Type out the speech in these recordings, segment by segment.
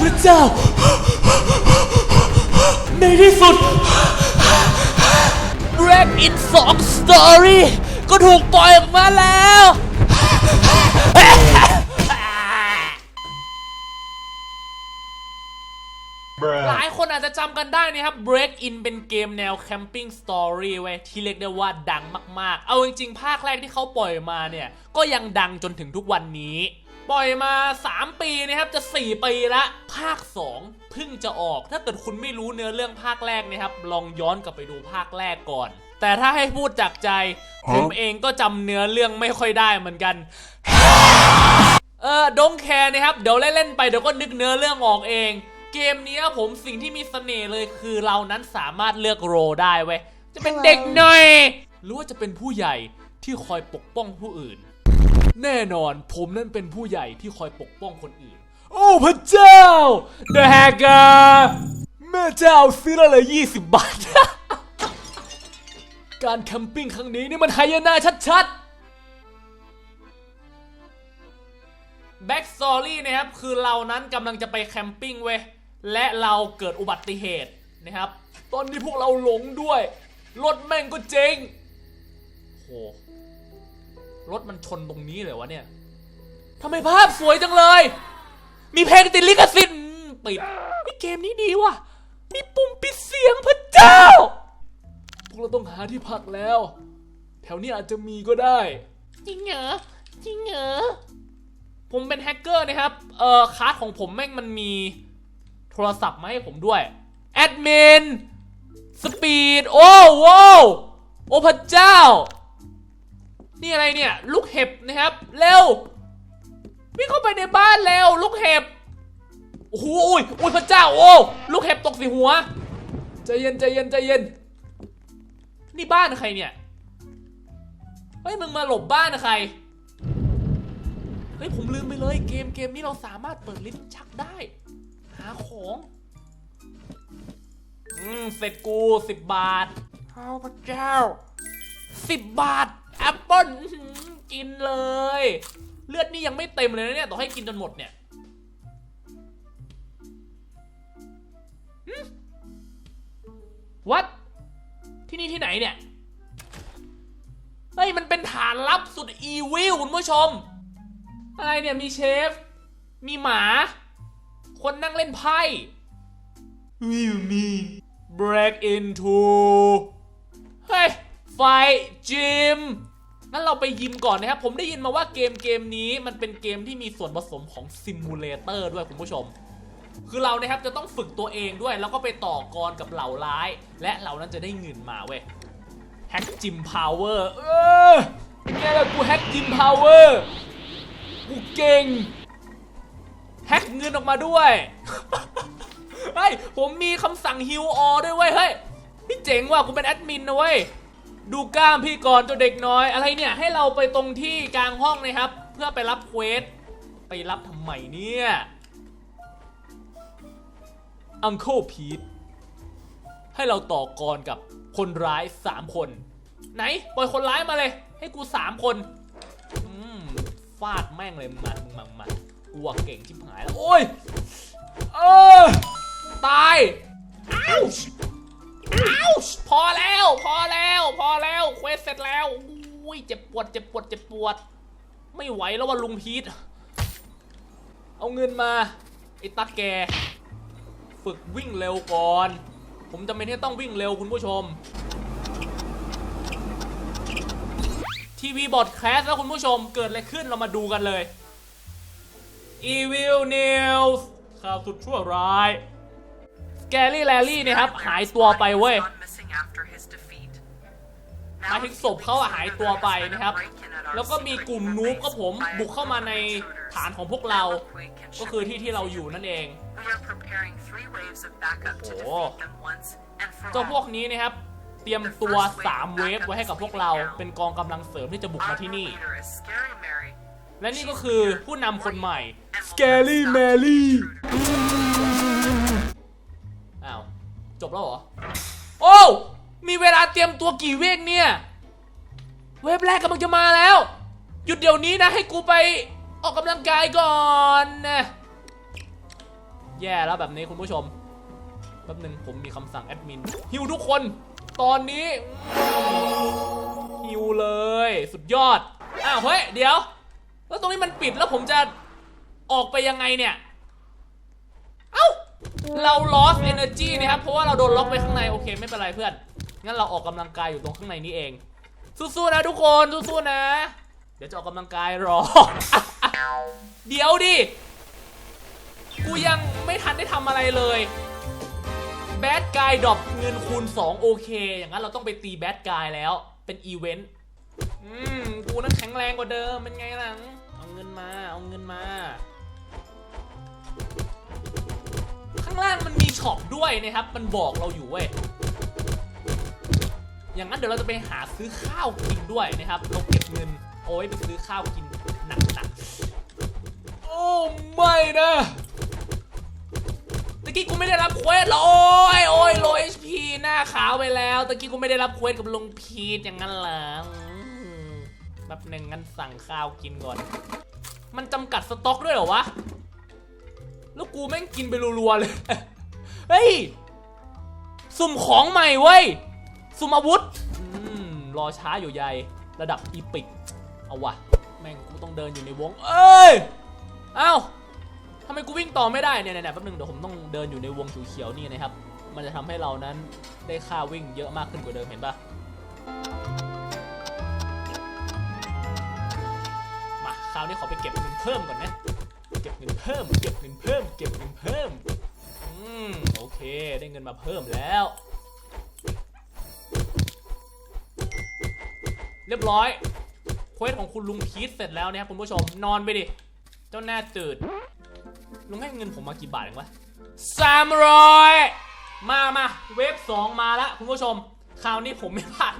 พระเจ้า ในที่สุด Break in 2 Story ก็ถูกปล่อยออกมาแล้ว หลายคนอาจจะจำกันได้นะครับ Break In เป็นเกมแนว Camping Story เว้ยที่เรียกได้ว่าดังมาก ๆ เอาจริงๆ ภาคแรกที่เขาปล่อยมาเนี่ย ก็ยังดังจนถึงทุกวันนี้ ปล่อยมา 3 ปีนะครับจะ 4 ปีละ ภาค 2 เพิ่งจะออกถ้าเกิดคุณไม่รู้เนื้อเรื่องภาคแรกนะครับ ลองย้อนกลับไปดูภาคแรกก่อน แต่ถ้าให้พูดจากใจ ผมเองก็จำเนื้อเรื่องไม่ค่อยได้เหมือนกัน เออดงแคร์นะครับ เดี๋ยวเล่นๆไปเดี๋ยวก็นึกเนื้อเรื่องออกเอง เกมนี้ครับผมสิ่งที่มีเสน่ห์เลยคือเรานั้นสามารถเลือกโรลได้เว้ยจะเป็นเด็กหน่อยหรือว่าจะเป็นผู้ใหญ่ที่คอยปกป้องผู้อื่น แน่นอนผมนั่นเป็นผู้ใหญ่ที่คอยปกป้องคนอื่น โอ้พระเจ้า The Hacker แม่เจ้าซื้อละเลย20บาท การแคมปิ้งครั้งนี้นี่มันไฮยานาชัดๆแบ็กสตอรี่นะครับ คือเรานั้นกำลังจะไปแคมปิ้งเว้ย และเราเกิดอุบัติเหตุนะครับ ตอนนี้พวกเราหลงด้วย รถแม่งก็เจ๊งโห รถมันชนตรงนี้เลยวะเนี่ยทำไมภาพสวยจังเลย มีเพลงติดลิขสิทธิ์อืมปิดนี่เกมนี้ดีว่ะ มีปุ่มปิดเสียงพระเจ้า พวกเราต้องหาที่พักแล้ว แถวนี้อาจจะมีก็ได้ จริงเหรอ จริงเหรอ ผมเป็นแฮกเกอร์นะครับ เอ่อคาร์ดของผมแม่งมันมีโทรศัพท์มาให้ผมด้วย แอดมิน สปีด โอ้โว้วโอ้พระเจ้า นี่อะไรเนี่ย ลูกเห็บนะครับ เร็ววิ่งเข้าไปในบ้านเร็วลูกเห็บโอ้โหอุ้ยอุ้ยพระเจ้าโอ้ลูกเห็บตกใส่หัวใจเย็นใจเย็นใจเย็น นี่บ้านใครเนี่ยเฮ้ยมึงมาหลบบ้านใครเฮ้ยผมลืมไปเลยเกมเกมนี้เราสามารถเปิดลิ้นชักได้ หาของอืมเสร็จกูสิบบาทเอาพระเจ้าสิบบาท แอปเปิ้ลอื้อหือกินเลย เลือดนี่ยังไม่เต็มเลยนะเนี่ย ต่อให้กินจนหมดเนี่ยวัดที่นี่ที่ไหนเนี่ย เฮ้ย มันเป็นฐานลับสุดอีวิลคุณผู้ชม อะไรเนี่ย มีเชฟ มีหมา คนนั่งเล่นไพ่ Will me break into เฮ้ย ไฟจิม งั้นเราไปยิมก่อนนะครับ ผมได้ยินมาว่าเกมเกมนี้มันเป็นเกมที่มีส่วนผสมของซิมูเลเตอร์ด้วยคุณผู้ชม คือเรานะครับจะต้องฝึกตัวเองด้วย แล้วก็ไปต่อกรกับเหล่าร้าย และเรานั้นจะได้เงินมาเว้ยแฮกจิมพาวเวอร์เออเนี่ยแหละกูแฮกจิมพาวเวอร์กูเก่งแฮกเงินออกมาด้วยเฮ้ยผมมีคำสั่งฮิวออด้วยเว้ยเฮ้ยพี่เจ๋งว่ะกูเป็นแอดมินนะเว้ย ดูกล้ามพี่ก่อนเจ้าเด็กน้อย อะไรเนี่ยให้เราไปตรงที่กลางห้องนะครับ เพื่อไปรับเควสไปรับทำไมเนี่ยอังเคิลพีทให้เราต่อกรกับคนร้าย 3 คน ไหน ปล่อยคนร้ายมาเลย ให้กู 3 คนฟาดแม่งเลยมึงมามึงมามึงมากูว่าเก่งชิบหายแล้ว โอ้ย เออ ตาย อ้าว พอแล้ว พอแล้ว พอแล้วเควสเสร็จแล้วอุ้ยเจ็บปวดเจ็บปวดเจ็บปวด ไม่ไหวแล้วว่าลุงพีทเอาเงินมาไอ้ตาแก ฝึกวิ่งเร็วก่อน ผมจำเป็นที่ต้องวิ่งเร็วคุณผู้ชมทีวีบอดแคสแล้วคุณผู้ชมเกิดอะไรขึ้นเรามาดูกันเลย Evil News ข่าวสุดชั่วร้าย Scary Larry เนี่ยครับ หายตัวไปเว้ย หมายถึงศพเขาอะหายตัวไปนะครับ แล้วก็มีกลุ่มนูบก็ผมบุกเข้ามาในฐานของพวกเรา ก็คือที่ที่เราอยู่นั่นเอง โอ้โหเจ้าพวกนี้นะครับ เตรียมตัว 3 เวฟไว้ให้กับพวกเรา เป็นกองกำลังเสริมที่จะบุกมาที่นี่ และนี่ก็คือผู้นำคนใหม่ Scary Mary อ้าว จบแล้วเหรอ โอ้มีเวลาเตรียมตัวกี่เวกเนี่ย เวฟแรกกำลังจะมาแล้ว หยุดเดี๋ยวนี้นะให้กูไปออกกำลังกายก่อนนะแย่แล้วแบบนี้คุณผู้ชมแป๊บนึงผมมีคำสั่งแอดมินฮิวทุกคน ตอนนี้ฮิวเลย สุดยอด อ้าวเฮ้ย เดี๋ยว แล้วตรงนี้มันปิดแล้วผมจะออกไปยังไงเนี่ย เอ้า เรา lost energy นะครับ เพราะว่าเราโดนล็อกไว้ข้างใน โอเค ไม่เป็นไรเพื่อน งั้นเราออกกำลังกายอยู่ตรงข้างในนี้เอง สู้ๆนะทุกคน สู้ๆนะ เดี๋ยวจะออกกำลังกายรอ เดี๋ยวดิ กูยังไม่ทันได้ทำอะไรเลย แบดกายดรอปเงินคูณ 2 โอเค อย่างนั้นเราต้องไปตีแบดกายแล้ว เป็นอีเวนต์ อืม กูนั้นแข็งแรงกว่าเดิม เป็นไงล่ะเอาเงินมา เอาเงินมา ข้างล่างมันมีช็อปด้วยนะครับ มันบอกเราอยู่เว้ย อย่างนั้นเดี๋ยวเราจะไปหาซื้อข้าวกินด้วยนะครับ เราเก็บเงินเอาไว้ไปซื้อข้าวกินหนักๆ โอ้ไม่นะตะกี้กูไม่ได้รับเควสเหรอโอ้ยโอ้ยโลเอชพีหน้าขาวไปแล้วตะกี้กูไม่ได้รับเควสกับลุงพีทอย่างนั้นเหรอแป๊บหนึ่งงั้นสั่งข้าวกินก่อน มันจำกัดสต็อกด้วยเหรอวะ แล้วกูแม่งกินไปรัวๆเลย เฮ้ย สุ่มของใหม่เว้ย สุ่มอาวุธรอช้าอยู่ใยระดับอีปิก เอาวะ แม่งกูต้องเดินอยู่ในวง เอ้ย เอ้าทำไมกูวิ่งต่อไม่ได้เนี่ยเนี่ยแป๊บนึงเดี๋ยวผมต้องเดินอยู่ในวงเขียวๆนี่นะครับ มันจะทำให้เรานั้นได้ค่าวิ่งเยอะมากขึ้นกว่าเดิมเห็นปะมาคราวนี้ขอไปเก็บเงินเพิ่มก่อนนะ เก็บเงินเพิ่ม เก็บเงินเพิ่ม เก็บเงินเพิ่ม อืม โอเค ได้เงินมาเพิ่มแล้ว เรียบร้อย เควสของคุณลุงพีทเสร็จแล้วนะครับคุณผู้ชม นอนไปดิ เจ้าหน้าตื่นลุงให้เงินผมมากี่บาทเองวะสามร้อยมามาเวฟสองมาละคุณผู้ชม คราวนี้ผมไม่พลาด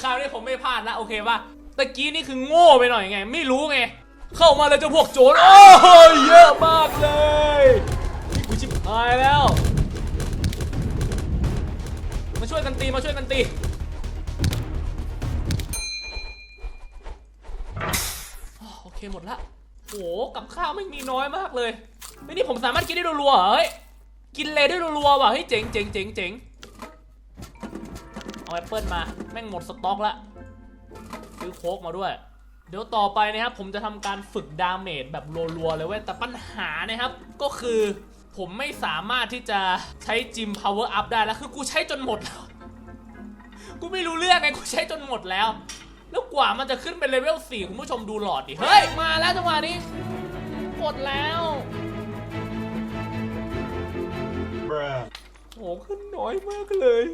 คราวนี้ผมไม่พลาดละโอเคป่ะตะกี้นี่คือโง่ไปหน่อยไง ไม่รู้ไง เข้ามาแล้วเจะพวกโจรโอ้ยเยอะมากเลยนี่กูชิบหายแล้ว มาช่วยกันตีมาช่วยกันตีโอเคหมดละโอ้โหกับข้าวไม่มีน้อยมากเลยเฮ้นี่ผมสามารถกินได้รัวๆเหรอเฮ้ยกินเลยได้รัวๆว่ะเฮ้ยเจ๋งเจ๋งเจ๋งเจ๋งเอาแอปเปิลมาแม่งหมดสต็อกละซื้อโค้กมาด้วย เดี๋ยวต่อไปนะครับผมจะทำการฝึกดาเมจแบบรัวๆเลยเว้ยแต่ปัญหานะครับก็คือผมไม่สามารถที่จะใช้จิม power up ได้แล้ว คือกูใช้จนหมดแล้วกูไม่รู้เรื่องไงกูใช้จนหมดแล้ว แล้วกว่ามันจะขึ้นเป็นเลเวล4คุณผู้ชมดูหลอดดิ เฮ้ย มาแล้วจังหวะนี้กดแล้ว Bruh. โหขึ้นน้อยมากเลย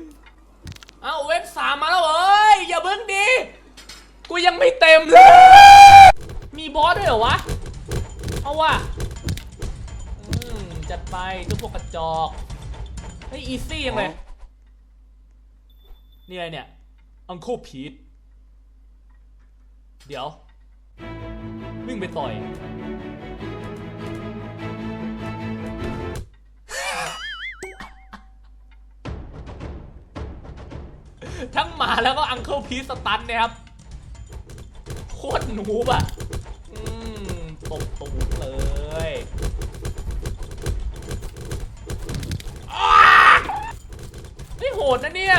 เอาเว็บสามมาแล้วเอ้ย อย่าเพิ่งดี กูยังไม่เต็มเลย มีบอสด้วยเหรอวะ เอาว่ะอืมจัดไปเจ้พวกกระจอกเฮ้ยอีซี่ยังเลยนี่อะไรเนี่ยอังโคพีทเดี๋ยว วิ่งไปต่อย ทั้งหมาแล้วก็อังเคิลพีสตันเนะครับ คตรหนูบอะอืมตบตูดเลยอ้าเฮ้ยโหดนะเนี่ย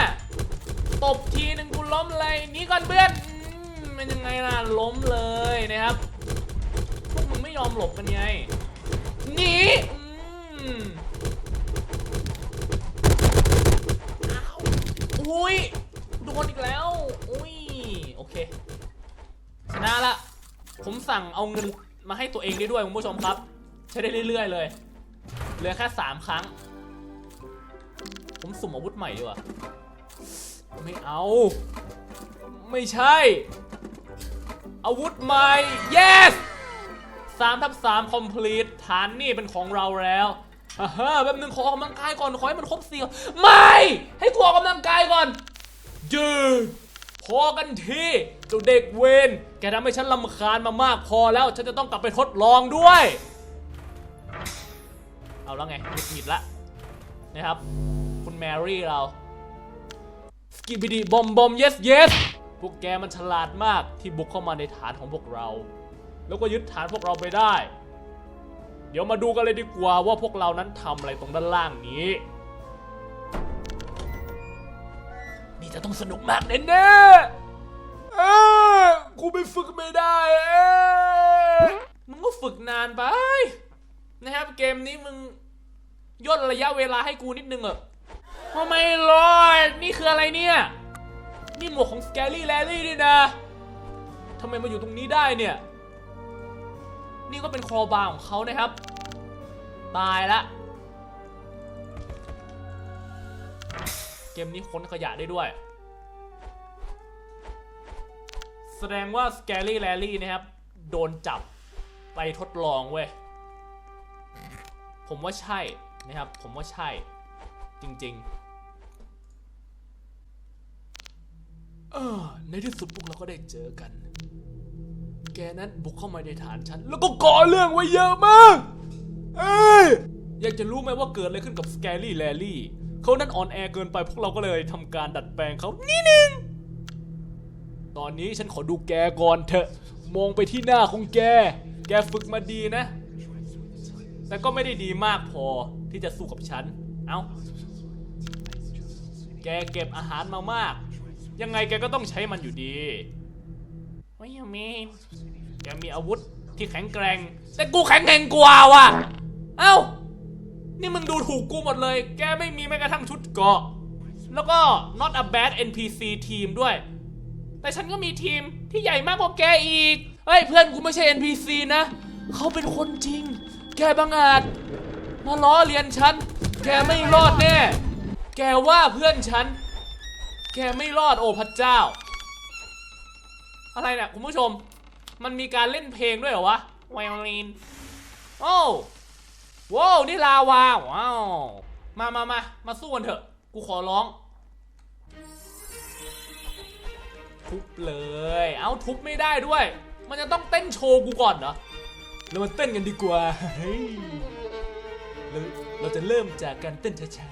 ตบทีหนึ่งกูล้มเลยหนี่ก่อนเพื่อนอืมเป็นยังไงล่ะล้มเลยนะครับ พวกมึงไม่ยอมหลบกันไงหนีอืมอ้าวอุ้ยโดนอีกแล้ว อุ้ย โอเค นะละ ผมสั่งเอาเงินมาให้ตัวเองได้ด้วยคุณผู้ชมครับ ใช้ได้เรื่อยๆเลย เหลือแค่ 3 ครั้ง ผมสุ่มอาวุธใหม่ดีกว่า ไม่เอา ไม่ใช่ อาวุธใหม่ yes 3ทับ3 complete ฐานนี่เป็นของเราแล้วฮ่าฮ่แป๊บนึงขอออกกำลังกายก่อน ขอให้มันครบสี่ไม่ ให้กูออกกำลังกายก่อนยืด พอกันทีเจ้าเด็กเวนแกทำให้ฉันลำคาญมามากพอแล้วฉันจะต้องกลับไปทดลองด้วย เอาแล้วไงผิดละนะครับ คุณแมรี่เราสกิบิดีบอมบอม yes yes พวกแกมันฉลาดมากที่บุกเข้ามาในฐานของพวกเรา แล้วก็ยึดฐานพวกเราไปได้ เดี๋ยวมาดูกันเลยดีกว่าว่าพวกเรานั้นทำอะไรตรงด้านล่างนี้ จะต้องสนุกมากแน่ๆเอ้อกูไปฝึกไม่ได้เอ้ยมึงก็ฝึกนานไป นะครับเกมนี้มึงย่นระยะเวลาให้กูนิดนึงเหรอะทำไมรอดนี่คืออะไรเนี่ย นี่หมวกของสแกลี่แลลี่นี่นะทำไมมาอยู่ตรงนี้ได้เนี่ย นี่ก็เป็นคอบาร์ของเขานะครับ ตายละ เกมนี้ค้นขยะได้ด้วย ดงว่า Scary Larry นะครับ โดนจับไปทดลองเว้ย ผมว่าใช่นะครับ ผมว่าใช่ จริงๆ เออ ในที่สุดพวกเราก็ได้เจอกัน แกนั้นบุกเข้ามาในฐานฉัน แล้วก็ก่อเรื่องไว้เยอะมาก เอ้ย อยากจะรู้ไหมว่าเกิดอะไรขึ้นกับ Scary Larry เขานั้นอ่อนแอเกินไปพวกเราก็เลยทำการดัดแปลงเขานิดนึง ตอนนี้ฉันขอดูแกก่อนเถอะ มองไปที่หน้าของแก แกฝึกมาดีนะ แต่ก็ไม่ได้ดีมากพอที่จะสู้กับฉัน เอา้า แกเก็บอาหารมามาก ยังไงแกก็ต้องใช้มันอยู่ดีไม่มีแกมีอาวุธที่แข็งแกร่ง แต่กูแข็งแกร่งกว่าว่ะ เอ้า นี่มึงดูถูกกูหมดเลย แกไม่มีแม้กระทั่งชุดเกราะ แล้วก็ not a bad NPC ทีมด้วย แต่ฉันก็มีทีมที่ใหญ่มากกว่าแกอีก เฮ้ยเพื่อนกูไม่ใช่ NPC นะ เขาเป็นคนจริง แกบังอาจ มาล้อเลียนฉัน แกไม่รอดแน่ แกว่าเพื่อนฉัน แกไม่รอดโอ้พระเจ้า อะไรเนี่ยคุณผู้ชม มันมีการเล่นเพลงด้วยเหรอวะไวโอลิน โอ้ว้าวนี่ลาวาว้าว มามามามาสู้กันเถอะ กูขอร้อง ทุบเลย เอาทุบไม่ได้ด้วย มันจะต้องเต้นโชว์กูก่อนเหรอเรามาเต้นกันดีกว่าเฮ้ยเราเราจะเริ่มจากการเต้นช้า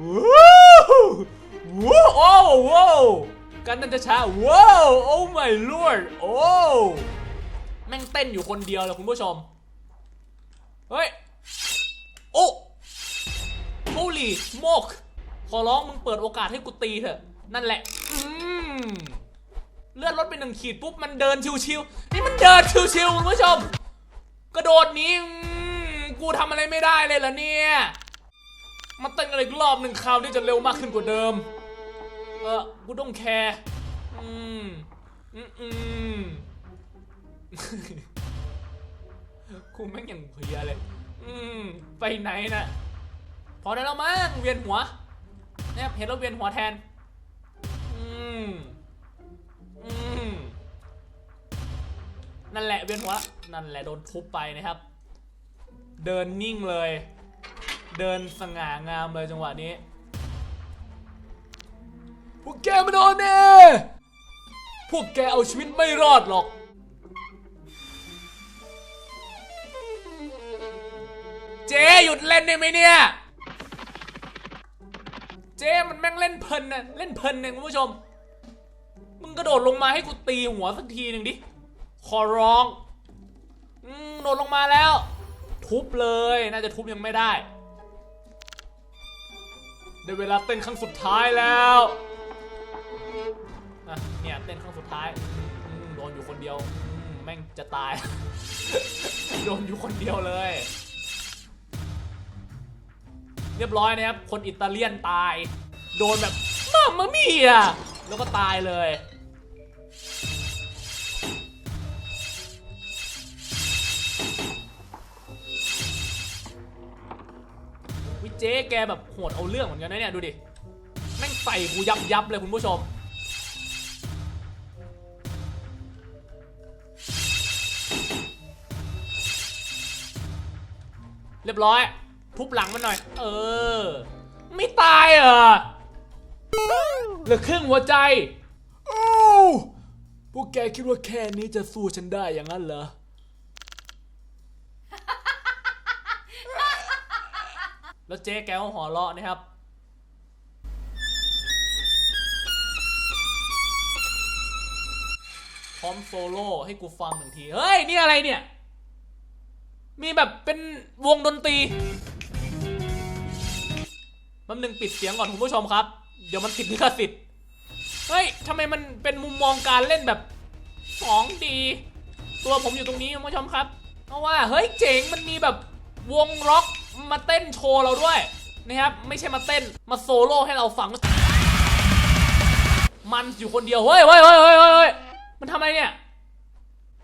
ๆว้าวว้าวโอ้ว้าวการเต้นช้าๆว้าวโอ้ my lord โอ้แม่งเต้นอยู่คนเดียวเลยคุณผู้ชม เฮ้ย โอ้ holy smoke ขอร้องมึงเปิดโอกาสให้กูตีเถอะ นั่นแหละ อืมเลื่อนรถไปหนึ่งขีดปุ๊บมันเดินชิวๆนี่มันเดินชิวๆคุณผู้ชม กระโดดนี้กูทำอะไรไม่ได้เลยเหรอเนี่ยมาเต้นอีกรรอบหนึ่งคราวนี้จะเร็วมากขึ้นกว่าเดิม เออกูต้องแคร์อืมอืมอืมกูแม่งอย่างเพียเลย อืมไปไหนนะพอได้แล้วมั้งเวียนหัวเนี่ยเห็นแล้วเวียนหัวแทน อืมอืมนั่นแหละเวียนหัวนั่นแหละโดนทุบไปนะครับ เดินนิ่งเลย เดินสง่างามเลยจังหวะนี้พวกแกมาโดนเน่พวกแกเอาชีวิตไม่รอดหรอก เจ๊หยุดเล่นได้ไหมเนี่ย เจ๊มันแม่งเล่นเพลินนะเล่นเพลินเนี่ยคุณผู้ชม มึงกระโดดลงมาให้กูตีหัวสักทีหนึ่งดิ ขอร้องอืมโดดลงมาแล้ว ทุบเลย น่าจะทุบยังไม่ได้ได้เวลาเต้นครั้งสุดท้ายแล้วอะเนี่ยเต้นครั้งสุดท้ายอืมโดนอยู่คนเดียวอืมแม่งจะตาย โดนอยู่คนเดียวเลย เรียบร้อยนะครับ คนอิตาเลียนตาย โดนแบบมามามีอะแล้วก็ตายเลย วิเจ๊แกแบบโหดเอาเรื่องเหมือนกันนะเนี่ย ดูดิ แม่งใส่กูยับยับเลยคุณผู้ชมเรียบร้อย ทุบหลังมันหน่อย เออ ไม่ตายเหรอเหลือครึ่งหัวใจโอ้พวกแกคิดว่าแค่นี้จะสู้ฉันได้อย่างนั้นเหรอ แล้วเจ๊แกก็หัวเราะนะครับ พร้อมโซโล่ให้กูฟังหนึ่งที เฮ้ย นี่อะไรเนี่ย มีแบบเป็นวงดนตรีแป๊บนึงปิดเสียงก่อนคุณผู้ชมครับ เดี๋ยวมันติดลิขสิทธิ์เฮ้ยทำไมมันเป็นมุมมองการเล่นแบบของดีตัวผมอยู่ตรงนี้คุณผู้ชมครับ เพราะว่าเฮ้ยเจ๋งมันมีแบบวงร็อกมาเต้นโชว์เราด้วยนะครับไม่ใช่มาเต้นมาโซโล่ให้เราฟัง มันอยู่คนเดียวเฮ้ยเฮ้ยเฮ้ยเฮ้ยเฮ้ยมันทำอะไรเนี่ย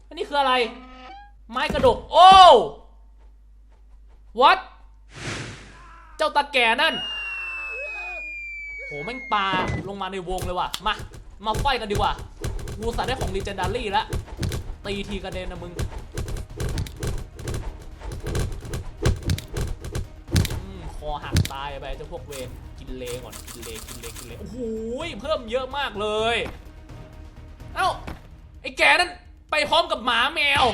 อันนี้คืออะไร ไม้กระดกโอ้วัดเจ้าตาแก่นั่น โหแม่งปลาลงมาในวงเลยว่ะ มา มาไฟกันดีกว่ากูสัตว์ได้ของดีเจนดารี่แล้ว ตีทีกระเด็นนะมึงคอหักตายไปเจ้าพวกเวรกินเลก่อนกินเลกินเลกินเลโอ้โหเพิ่มเยอะมากเลย เอ้าไอ้แกนั่นไปพร้อมกับหมาแมว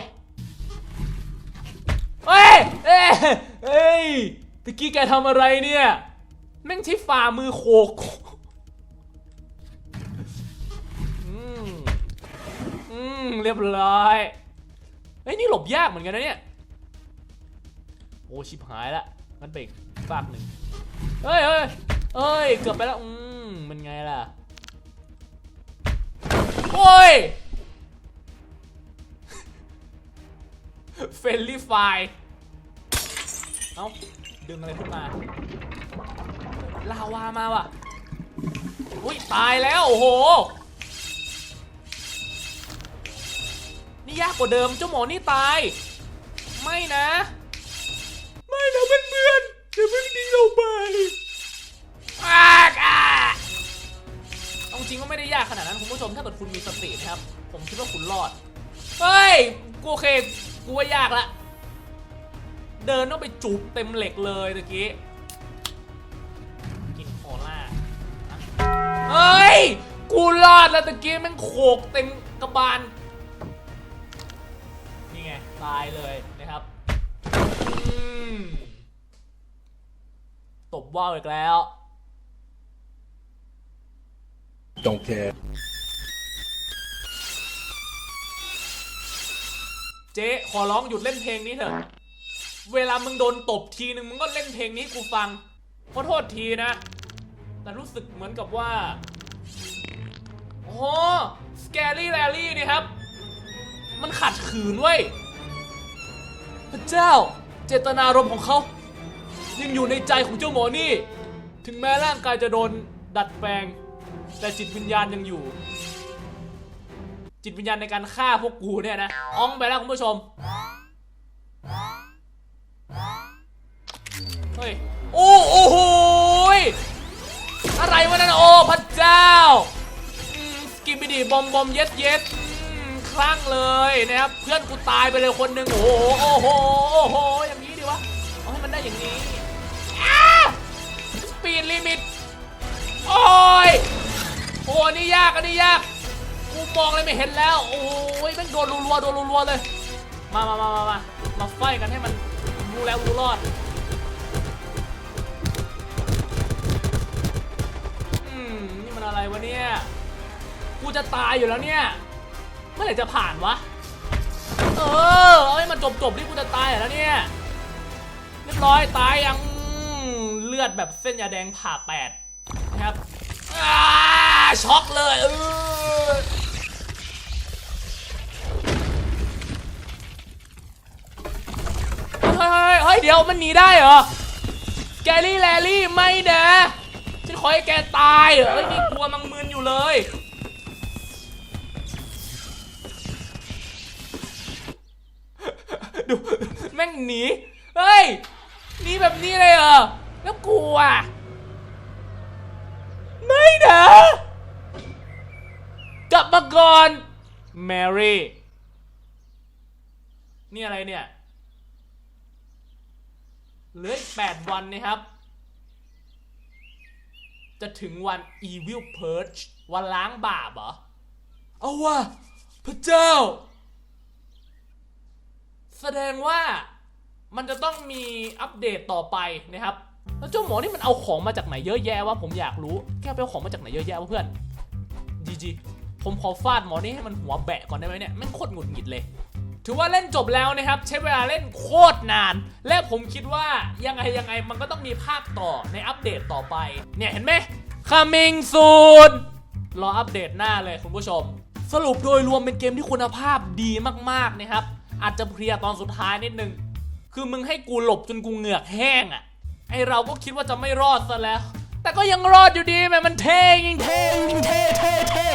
เฮ้ยเอ้ยเฮ้ยตะกี้แกทำอะไรเนี่ย แม่งใช้ฝ่ามือโขกอืมอืมเรียบร้อยเฮ้ยนี่หลบยากเหมือนกันนะเนี่ยโอ้ชิบหายละงั้นไปอีกฝากหนึ่งเฮ้ยเฮ้ยเฮ้ยเกือบไปแล้วอืมมันไงล่ะโอ้ยเฟลลี่ไฟเอ้า ดึงอะไรขึ้นมา ลาวามาว่ะอุ้ยตายแล้วโอ้โห นี่ยากกว่าเดิมเจ้าหมอนี่ตาย ไม่นะ ไม่นะเพื่อนๆอย่าเพิ่งดีเราไปอากอะเอาจริงก็ไม่ได้ยากขนาดนั้นคุณผู้ชมถ้าเกิดคุณมีสตินะครับ ผมคิดว่าคุณรอด เฮ้ยกูโอเคกูว่ายากละ เดินต้องไปจูบเต็มเหล็กเลยตะกี้ กินโคล่านะเฮ้ย กูรอดแล้วตะกี้แมันโขกเต็มกระบาล นี่ไง ตายเลยนะครับอืมตบว่าวอีกแล้ว Don't care. เจ๊ขอร้องหยุดเล่นเพลงนี้เถอะ เวลามึงโดนตบทีนึงมึงก็เล่นเพลงนี้กูฟังขอโทษทีนะ แต่รู้สึกเหมือนกับว่าโอ้สแกรี่แรลลี่นี่ครับ มันขัดขืนเว้ยพระเจ้าเจตนารมณ์ของเขายังอยู่ในใจของเจ้าหมอนี่ ถึงแม้ร่างกายจะโดนดัดแปลง แต่จิตวิญญาณยังอยู่ จิตวิญญาณในการฆ่าพวกกูเนี่ยนะอ้องไปแล้วคุณผู้ชม เฮ้ยโอ้โอ้โหอะไรวะนั่นโอ้พระเจ้าสกิมบิดีบอมบอมเย็ดเย็ดคลั่งเลยนะครับเพื่อนกูตายไปเลยคนหนึ่งโอ้โหโอ้โหโอ้โหอย่างนี้ดีวะเอาให้มันได้อย่างนี้สปีดลิมิตโอ้ยโอ้นี่ยากอันนี้ยากกูมองเลยไม่เห็นแล้วโอ้ยแม่งโดนรัวๆโดนรัวๆเลย มามามามามามาไฟกันให้มันรู้แล้วรู้รอด มนี่มันอะไรวะเนี่ย กูจะตายอยู่แล้วเนี่ย เมื่อไหร่จะผ่านวะ เออ เอาให้มันจบจบๆที่กูจะตายอยู่แล้วเนี่ย เรียบร้อยตายยังเลือดแบบเส้นยาแดงผ่าแปดนะครับช็อกเลยเออเฮ้ยเฮ้ยเฮ้ยเดี๋ยวมันหนีได้เหรอ แกลี่แลลี่ไม่นะ ฉันขอให้แกตายเหรอเฮ้ยนี่กลัวมังมืนอยู่เลยดูแม่งหนี เฮ้ยหนีแบบนี้เลยเหรอ แล้วกูอะ ไม่นะกลับมาก่อน แมรี่ นี่อะไรเนี่ย เหลืออีกแปดวันนะครับ จะถึงวัน Evil Purge วันล้างบาปเหรอ เอาว่ะพระเจ้า แสดงว่ามันจะต้องมีอัปเดตต่อไปนะครับ แล้วเจ้าหมอนี่มันเอาของมาจากไหนเยอะแยะวะผมอยากรู้ แกไปเอาของมาจากไหนเยอะแยะวะเพื่อนจีจีผมขอฟาดหมอนี่ให้มันหัวแบะก่อนได้ไหมเนี่ยแม่งโคตรหงุดหงิดเลย ถือว่าเล่นจบแล้วนะครับ ใช้เวลาเล่นโคตรนาน และผมคิดว่ายังไงยังไงมันก็ต้องมีภาคต่อในอัปเดตต่อไป เนี่ยเห็นไหม coming soon รออัปเดตหน้าเลยคุณผู้ชม สรุปโดยรวมเป็นเกมที่คุณภาพดีมากๆนะครับ อาจจะเพลียตอนสุดท้ายนิดนึง คือมึงให้กูหลบจนกูเหงือกแห้งอะ่ะ ไอเราก็คิดว่าจะไม่รอดซะแล้ว แต่ก็ยังรอดอยู่ดีแม่มันเท่ยิงเท่ยิงเท่เท่เท่